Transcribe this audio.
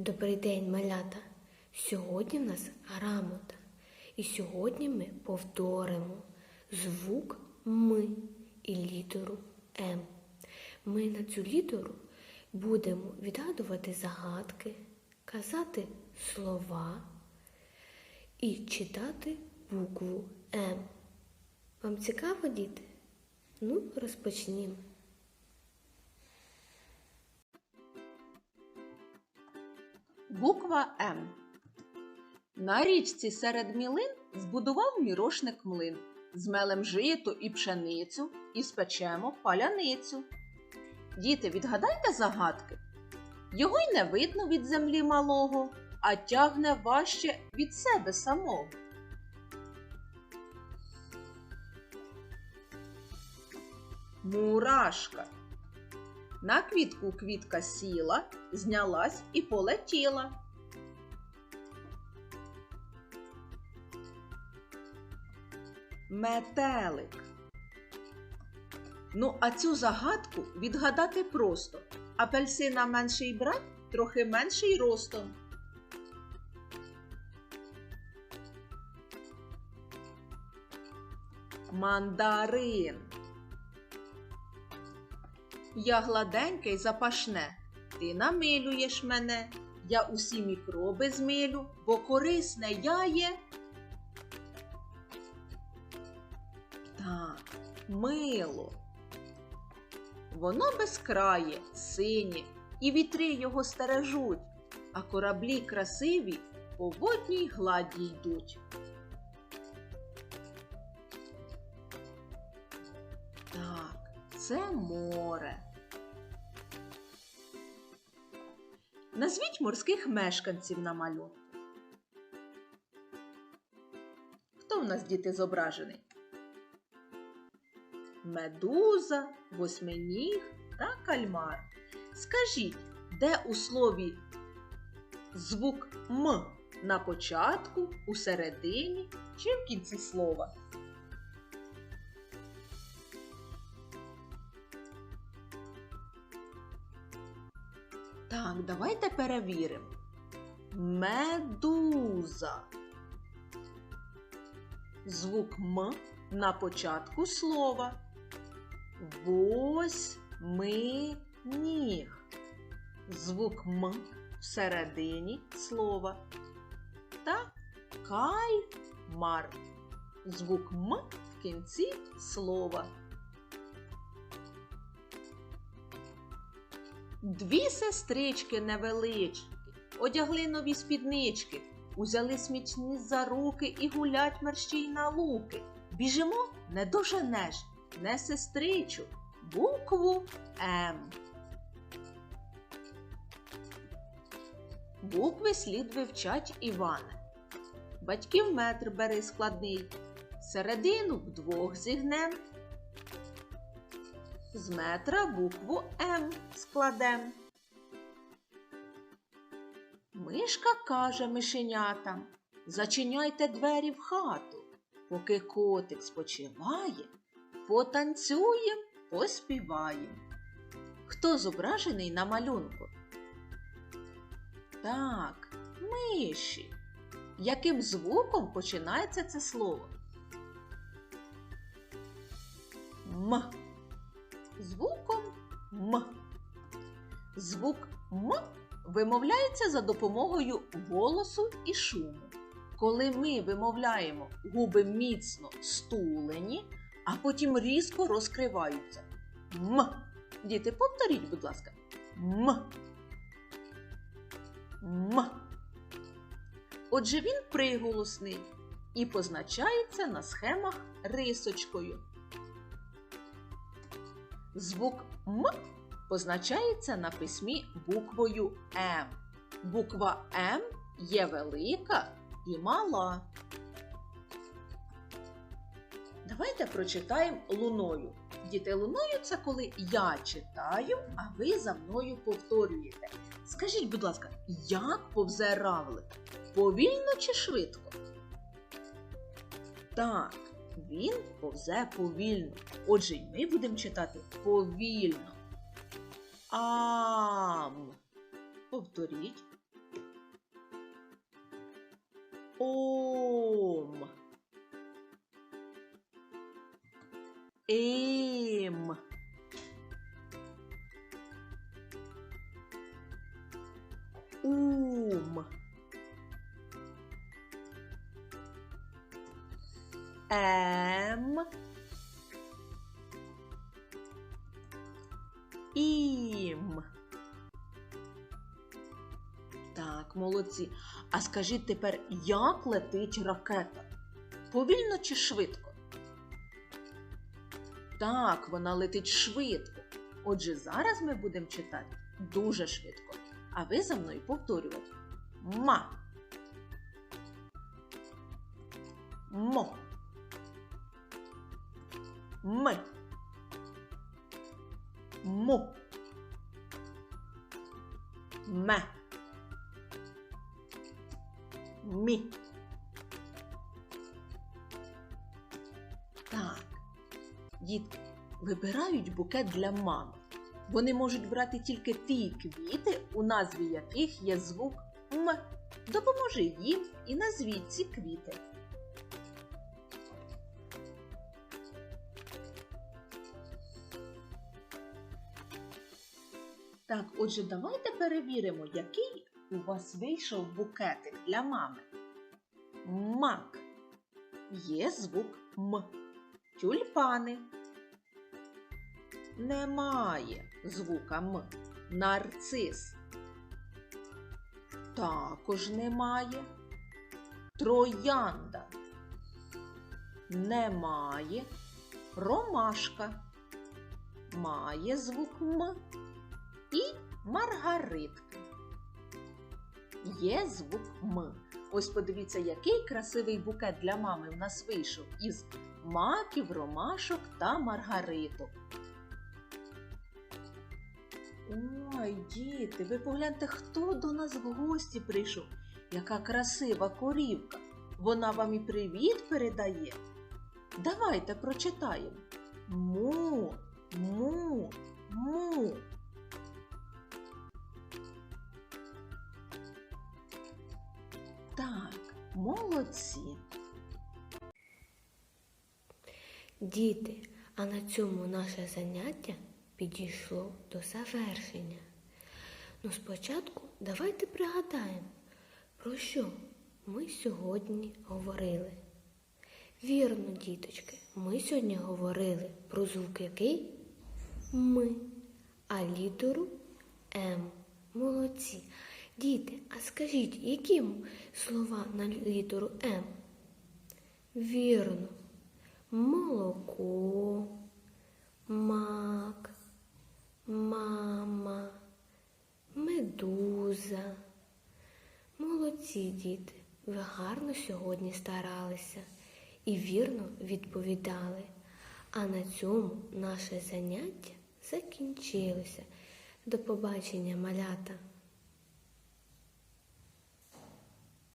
Добрий день, малята! Сьогодні в нас грамота. І сьогодні ми повторимо звук М і літеру М. Ми на цю літеру будемо відгадувати загадки, казати слова і читати букву М. Вам цікаво, діти? Ну, розпочнімо. Буква М. На річці серед мілин збудував мірошник млин. Змелем жито і пшеницю і спечемо паляницю. Діти, відгадайте загадки. Його й не видно від землі малого, а тягне важче від себе самого. Мурашка. На квітку квітка сіла, знялась і полетіла. Метелик. Ну, а цю загадку відгадати просто. Апельсина менший брат, трохи менший ростом. Мандарин. Я гладеньке й запашне, ти намилюєш мене, я усі мікроби змилю, бо корисне я є. Так, мило. Воно безкрає, синє, і вітри його стережуть, а кораблі красиві по водній гладі йдуть. Це море. Назвіть морських мешканців на малюнку. Хто в нас діти зображений? Медуза, восьминіг та кальмар. Скажіть, де у слові звук М на початку, у середині чи в кінці слова? Так, давайте перевіримо. Медуза. Звук М на початку слова. Восьминіг. Звук М всередині слова. Та кальмар. Звук М в кінці слова. Дві сестрички невеличкі, одягли нові спіднички, узяли смічні за руки і гулять мерщій на луки. Біжимо не доженеш, не сестричу, букву М. Букви слід вивчать Іване. Батьків метр бери складний, середину вдвох зігнем. З метра букву М складем. Мишка каже мишенятам Зачиняйте двері в хату, поки котик спочиває, потанцюєм, поспіваєм. Хто зображений на малюнку? Так, миші. Яким звуком починається це слово? М звуком М. Звук М вимовляється за допомогою голосу і шуму. Коли ми вимовляємо губи міцно стулені, а потім різко розкриваються. М. Діти, повторіть, будь ласка. М. М. Отже, він приголосний і позначається на схемах рисочкою. Звук М позначається на письмі буквою М. Буква М є велика і мала. Давайте прочитаємо луною. Діти, луною це коли я читаю, а ви за мною повторюєте. Скажіть, будь ласка, як повзе равлик? Повільно чи швидко? Так, він повзе повільно. Отже, й ми будемо читати повільно. Ам. Повторіть. Ом. Ем. Ум. Ем. Ім. Так, молодці. А скажіть тепер, як летить ракета? Повільно чи швидко? Так, вона летить швидко. Отже, зараз ми будемо читати дуже швидко. А ви за мною повторювати. Ма. Мо. Ми. Му. Ме. Мі. Так. Дітки вибирають букет для мами. Вони можуть брати тільки ті квіти, у назві яких є звук М. Допоможи їм і назвіть ці квіти. Так, отже, давайте перевіримо, який у вас вийшов букетик для мами. Мак. Є звук М. Тюльпани. Немає звука М. Нарцис. Також немає. Троянда. Немає. Ромашка. Має звук М. І маргаритка. Є звук М. Ось подивіться, який красивий букет для мами в нас вийшов із маків, ромашок та маргариток. Ой, діти, ви погляньте, хто до нас в гості прийшов. Яка красива корівка. Вона вам і привіт передає. Давайте прочитаємо. Му, му, му. Так, молодці. Діти, а на цьому наше заняття підійшло до завершення. Ну, спочатку давайте пригадаємо, про що ми сьогодні говорили. Вірно, діточки, ми сьогодні говорили про звук який ми, а літеру М. Молодці. Діти, а скажіть, які слова на літеру М? Вірно. Молоко, мак, мама, медуза. Молодці діти, ви гарно сьогодні старалися і вірно відповідали. А на цьому наше заняття закінчилося. До побачення, малята!